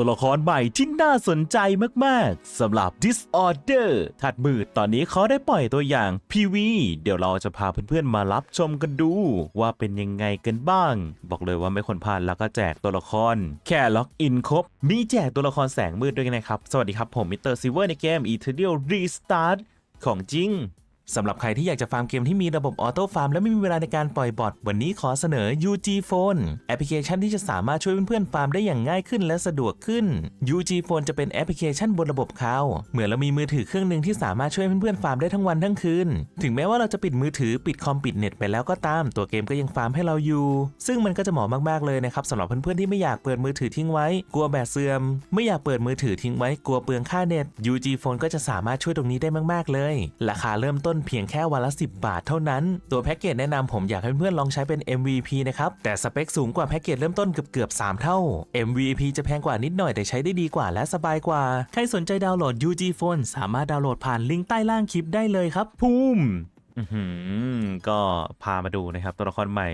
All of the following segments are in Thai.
ตัวละครใหม่ที่น่าสนใจมากๆสำหรับ Disorder ถัดมืดตอนนี้เขาได้ปล่อยตัวอย่าง PV เดี๋ยวเราจะพาเพื่อนๆมารับชมกันดู ว่าเป็นยังไงกันบ้าง บอกเลยว่าไม่ควรพลาดแล้วก็แจกตัวละคร แค่ล็อกอินครบ มีแจกตัวละครแสงมืดด้วยนะครับ สวัสดีครับผมมิสเตอร์ซิเวอร์ในเกม Eternal Restart ของจริง สำหรับใครที่อยากจะฟาร์มเกมที่มีระบบออโต้ฟาร์มและไม่มีเวลาในการปล่อยบอทวันนี้ขอเสนอ UG Phone แอปพลิเคชันที่จะสามารถช่วยเพื่อนๆฟาร์มได้อย่างง่ายขึ้นและสะดวกขึ้น UG Phone จะเป็นแอปพลิเคชันบนระบบเขาเหมือนเรามีมือถือเครื่องหนึ่งที่สามารถช่วยเพื่อนๆฟาร์มได้ทั้งวันทั้งคืน ถึงแม้ว่าเราจะปิดมือถือปิดคอมปิดเน็ตไปแล้วก็ตาม ตัวเกมก็ยังฟาร์มให้เราอยู่ ซึ่งมันก็จะเหมาะมากๆเลยนะครับสำหรับเพื่อนๆที่ไม่อยากเปิดมือถือทิ้งไว้ กลัวแบตเสื่อม ไม่อยากเปิดมือถือทิ้งไว้กลัวเปลืองค่าเน็ต UG Phone ก็จะสามารถช่วยตรงนี้ได้มากๆเลย ราคาเริ่มต้นเพียงแค่วันละ 10 บาทเท่านั้น ตัวแพ็กเกจแนะนำผมอยากให้เพื่อนๆลองใช้เป็น MVP นะครับ แต่สเปคสูงกว่าแพ็กเกจเริ่มต้นเกือบเกือบ3เท่า MVP จะแพงกว่านิดหน่อยแต่ใช้ได้ดีกว่าและสบายกว่า ใครสนใจดาวน์โหลด UG Phone สามารถดาวน์โหลดผ่านลิงก์ใต้ล่างคลิปได้เลยครับภูมิก็พามาดูนะครับตัวละครใหม่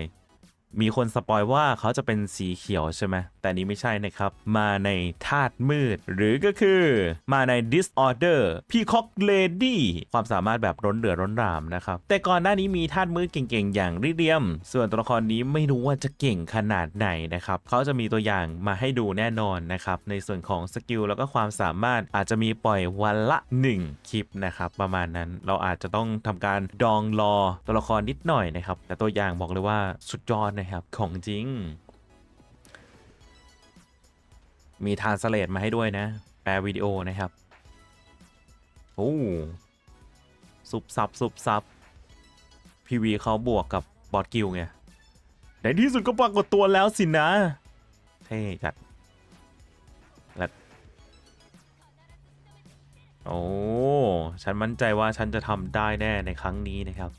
มีคนสปอยว่าเขาจะเป็นสีเขียวใช่ไหมแต่นี้ไม่ใช่นะครับ มาในธาตุมืด หรือก็คือมาใน Disorder Peacock Lady ความสามารถแบบร้นเดือดร้นรามนะครับ แต่ก่อนหน้านี้มีธาตุมืดเก่งๆ อย่างริเดียม ส่วนตัวละครนี้ไม่รู้ว่าจะเก่งขนาดไหนนะครับเขาจะมีตัวอย่างมาให้ดูแน่นอนนะครับ ในส่วนของสกิลแล้วก็ความสามารถอาจจะมีปล่อยวันละ 1 คลิปนะครับ ประมาณนั้นเราอาจจะต้องทำการดองรอตัวละครนิดหน่อยนะครับแต่ตัวอย่างบอกเลยว่าสุดยอดนะครับ ของจริง มีทานสเลตมาให้ด้วยนะ แปลวิดีโอนะครับ โอ้สุบซับสุบซับพีวีเขาบวกกับบอสกิลไงในที่สุดก็ปรากฏตัวแล้วสินะ เท่จัดและโอ้ ฉันมั่นใจว่าฉันจะทำได้แน่ในครั้งนี้นะครับ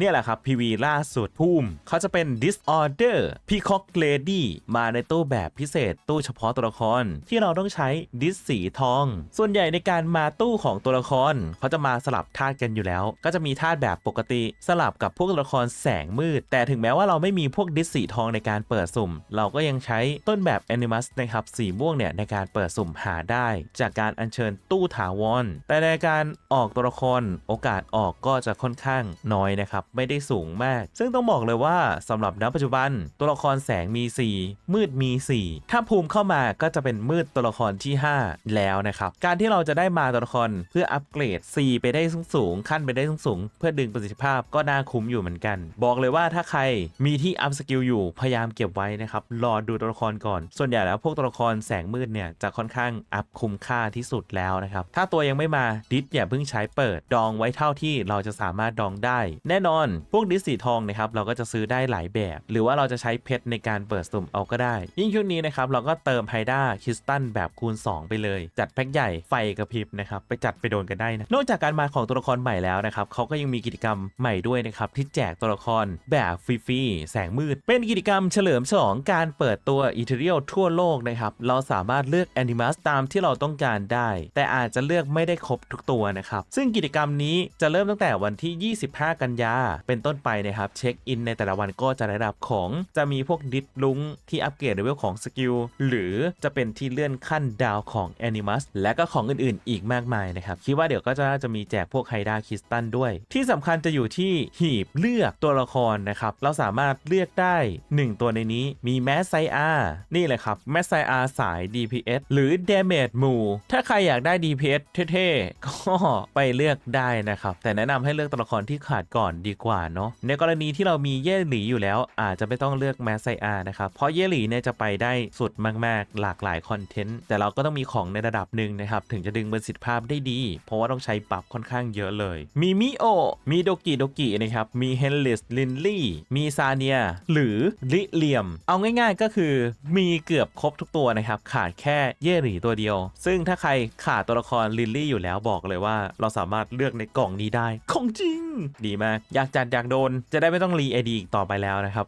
เนี่ยแหละครับ PV ล่าสุดภูมิเขาจะเป็น Disorder Peacock Lady มาในตู้แบบพิเศษตู้เฉพาะตัวละคร ที่เราต้องใช้ดิสสีทอง ส่วนใหญ่ในการมาตู้ของตัวละครเขาจะมาสลับธาตุกันอยู่แล้ว ก็จะมีธาตุแบบปกติสลับกับพวกตัวละครแสงมืด แต่ถึงแม้ว่าเราไม่มีพวกดิสสีทองในการเปิดสุ่ม เราก็ยังใช้ต้นแบบ Animus นะครับสีม่วงเนี่ยในการเปิดสุ่มหาได้ จากการอัญเชิญตู้ถาวรแต่ในการออกตัวละครโอกาสออกก็จะค่อนข้างน้อยนะครับไม่ได้สูงมาก ซึ่งต้องบอกเลยว่าสำหรับณปัจจุบัน ตัวละครแสงมี 4 มืดมี 4 ถ้าภูมิเข้ามาก็จะเป็นมืดตัวละครที่ 5 แล้วนะครับ การที่เราจะได้มาตัวละครเพื่ออัปเกรด 4 ไปได้สูงขั้นไปได้สูงเพื่อดึงประสิทธิภาพก็น่าคุ้มอยู่เหมือนกัน บอกเลยว่าถ้าใครมีที่อัพสกิลอยู่พยายามเก็บไว้นะครับรอดูตัวละครก่อน ส่วนใหญ่แล้วพวกตัวละครแสงมืดเนี่ยจะค่อนข้างอัพคุ้มค่าที่สุดแล้วนะครับถ้าตัวยังไม่มาดิสอย่าเพิ่งใช้เปิดดองไว้เท่าที่เราจะสามารถดองได้ แน่นอนพวกดิสสีทองนะครับเราก็จะซื้อได้หลายแบบ หรือว่าเราจะใช้เพชรในการเปิดสุ่มเอาก็ได้ ยิ่งช่วงนี้นะครับเราก็เติมไฮด้าคริสตันแบบคูณ 2 ไปเลย จัดแพ็คใหญ่ไฟกระพริบนะครับไปจัดไปโดนกันได้นะนอกจากการมาของตัวละครใหม่แล้วนะครับเขาก็ยังมีกิจกรรมใหม่ด้วยนะครับที่แจกตัวละครแบบฟรีๆแสงมืด เป็นกิจกรรมเฉลิมฉลองการเปิดตัวอีเทเรียลทั่วโลกนะครับเราสามารถเลือกแอนิมัสตามที่เราต้องการได้ แต่อาจจะเลือกไม่ได้ครบทุกตัวนะครับซึ่งกิจกรรมนี้จะเริ่มตั้งแต่วันที่ 25 กันยาเป็นต้นไปนะครับเช็คอินในแต่ละวันก็จะได้รับของ จะมีพวกดิสลุงที่อัปเกรดเลเวลของสกิลหรือจะเป็นที่เลื่อนขั้นดาวของแอนิมัสและก็ของอื่นๆ อีกมากมายนะครับ คิดว่าเดี๋ยวก็จะน่าจะมีแจกพวกไฮดาคิสตันด้วย ที่สำคัญจะอยู่ที่หีบเลือกตัวละครนะครับ เราสามารถเลือกได้ 1 ตัวในนี้มีแมสไซอานี่เลยครับแมสไซอาสาย DPS หรือ Damage หมู่ถ้าใครอยากได้ DPS เท่ๆ ก็ไปเลือกได้นะครับ แต่แนะนำให้เลือกตัวละครที่ขาดก่อนดีกว่าเนาะในกรณีที่เรามีเย่หลีอยู่แล้ว อาจจะไม่ต้องเลือกแมสไซอานะครับ เพราะเย่หลีเนี่ยจะไปได้สุดมาก ๆ หลากหลายคอนเทนต์ แต่เราก็ต้องมีของในระดับหนึ่งนะครับ ถึงจะดึงประสิทธิภาพได้ดี เพราะว่าต้องใช้ปรับค่อนข้างเยอะเลย มีมิโอ มีโดกิโดกินะครับ มีเฮนลิสลินลี่ มีซาเนีย หรือลิเลียม เอาง่าย ๆ ก็คือมีเกือบครบทุกตัวนะครับ ขาดแค่เย่หลีตัวเดียว ซึ่งถ้าใครขาดตัวละครลินลี่อยู่แล้วบอกเลยว่า เราสามารถเลือกในกล่องนี้ได้ ของจริง ดีมากอยากจัดอยากโดนจะได้ไม่ต้องรีไอดีอีกต่อไปแล้วนะครับ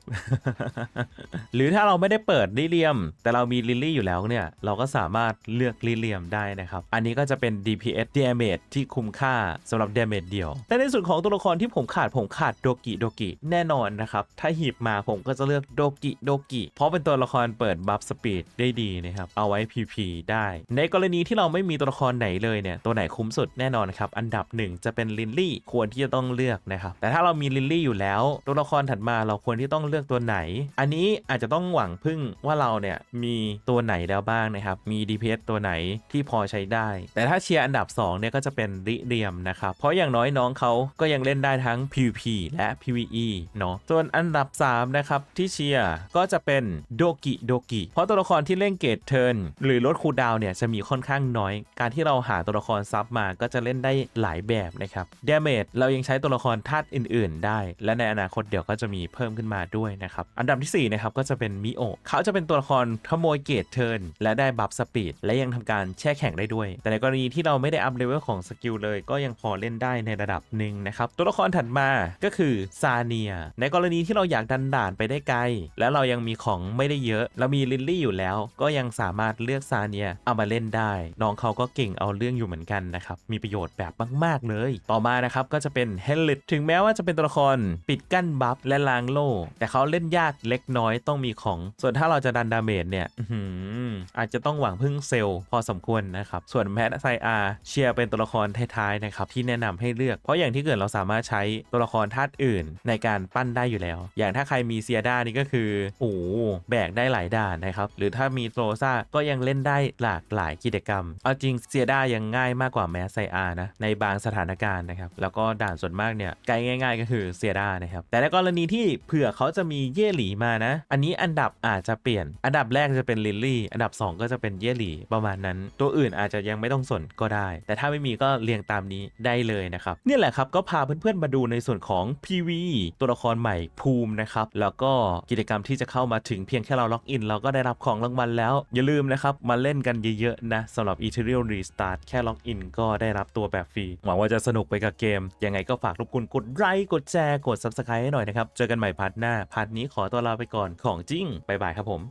หรือถ้าเราไม่ได้เปิดลิเลียม แต่เรามีลิลลี่อยู่แล้วเนี่ย เราก็สามารถเลือกลิเลียมได้นะครับ อันนี้ก็จะเป็น DPS damage ที่คุ้มค่าสำหรับ damage เดียว แต่ในส่วนของตัวละครที่ผมขาดผมขาดโดกิโดกิแน่นอนนะครับ ถ้าหีบมาผมก็จะเลือกโดกิโดกิเพราะเป็นตัวละครเปิดบัฟสปีดได้ดีนะครับเอาไว้ PP ได้ ในกรณีที่เราไม่มีตัวละครไหนเลยเนี่ยตัวไหนคุ้มสุดแน่นอนครับอันดับหนึ่งจะเป็นลินลี่ควรที่จะต้องเลือกนะครับแต่ถ้าเรามีลินลี่อยู่แล้ว ตัวละครถัดมาเราควรที่ต้องเลือกตัวไหน อันนี้อาจจะต้องหวังพึ่งว่าเราเนี่ยมีตัวไหนแล้วบ้างนะครับ มี DPS ตัวไหนที่พอใช้ได้ แต่ถ้าเชียร์อันดับ 2 เนี่ยก็จะเป็นริเรียมนะครับ เพราะอย่างน้อยน้องเขาก็ยังเล่นได้ทั้ง PVP และ PVE เนาะ ส่วนอันดับ 3 นะครับ ที่เชียร์ก็จะเป็นโดกิโดกิ เพราะตัวละครที่เล่นเกตเทิร์นหรือลดคูดาวเนี่ยจะมีค่อนข้างน้อย การที่เราหาตัวละครซับมาก็จะเล่นได้หลายแบบนะครับ เดเมจเรายังใช้ตัวละครธาตุอื่นๆ ได้ และในอนาคตเดี๋ยวก็จะมีเพิ่มขึ้นมาด้วยนะครับ อันดับทีสี่4นะครับก็จะเป็นมิโอเขาจะเป็นตัวละครขโมยเกตเทิร์นและได้บัฟสปีดและยังทำการแช่แข็งได้ด้วย แต่ในกรณีที่เราไม่ได้อัพเลเวลของสกิลเลยก็ยังพอเล่นได้ในระดับหนึ่งนะครับ ตัวละครถัดมาก็คือซาเนีย ในกรณีที่เราอยากดันด่านไปได้ไกล และเรายังมีของไม่ได้เยอะ เรามีลิลลี่อยู่แล้ว ก็ยังสามารถเลือกซาเนียเอามาเล่นได้ น้องเขาก็เก่งเอาเรื่องอยู่เหมือนกันนะครับ มีประโยชน์แบบมาก ๆ เลย ต่อมานะครับก็จะเป็นเฮลิตถึงแม้ว่าจะเป็นตัวละครปิดกั้นบัฟและล้างโล่ แต่เขาเล่นยากเล็กน้อยต้องมีของ ส่วนถ้าเราจะดันดาเมจเนี่ยอาจจะต้องหวังพึ่งเซลล์พอสมควรนะครับ ส่วนแมทไซอาเชียร์เป็นตัวละครท้ายๆนะครับที่แนะนำให้เลือก เพราะอย่างที่เกิดเราสามารถใช้ตัวละครธาตุอื่น ในการปั้นได้อยู่แล้ว อย่างถ้าใครมีเซียด้านี่ก็คือโอ้แบกได้หลายด่านนะครับหรือถ้ามีโซซ่าก็ยังเล่นได้หลากหลายกิจกรรม เอาจริงเซียด้ายังง่ายมากกว่าแมสไซอานะในบางสถานการณ์นะครับแล้วก็ด่านส่วนมากเนี่ยไกลง่ายๆก็คือเซียด้านะครับ แต่ในกรณีที่เผื่อเขาจะมีเย่หลีมานะ อันนี้อันดับอาจจะเปลี่ยน อันดับแรกจะเป็นลิลลี่ อันดับ 2 ก็จะเป็นเย่หลีประมาณนั้น ตัวอื่นอาจจะยังไม่ต้องสนก็ได้ แต่ถ้าไม่มีก็เรียงตามนี้ได้เลยนะครับนี่แหละครับก็พาเพื่อนๆมาดูในส่วนของ PV ตัวละครใหม่ภูมินะครับแล้วก็กิจกรรมที่จะเข้ามาถึงเพียงแค่เราล็อกอินเราก็ได้รับของรางวัลแล้ว อย่าลืมนะครับมาเล่นกันเยอะๆนะสำหรับ Ethereal Restart แค่ล็อกอินก็ได้รับตัวแบบฟรีหวังว่าจะสนุกไปกับเกมยังไงก็ฝากรบกวนกดไลค์กดแชร์กด Subscribe ให้หน่อยนะครับ เจอกันใหม่พาร์ทหน้าพาร์ทนี้ขอตัวลาไปก่อนของจริงบายบายครับผม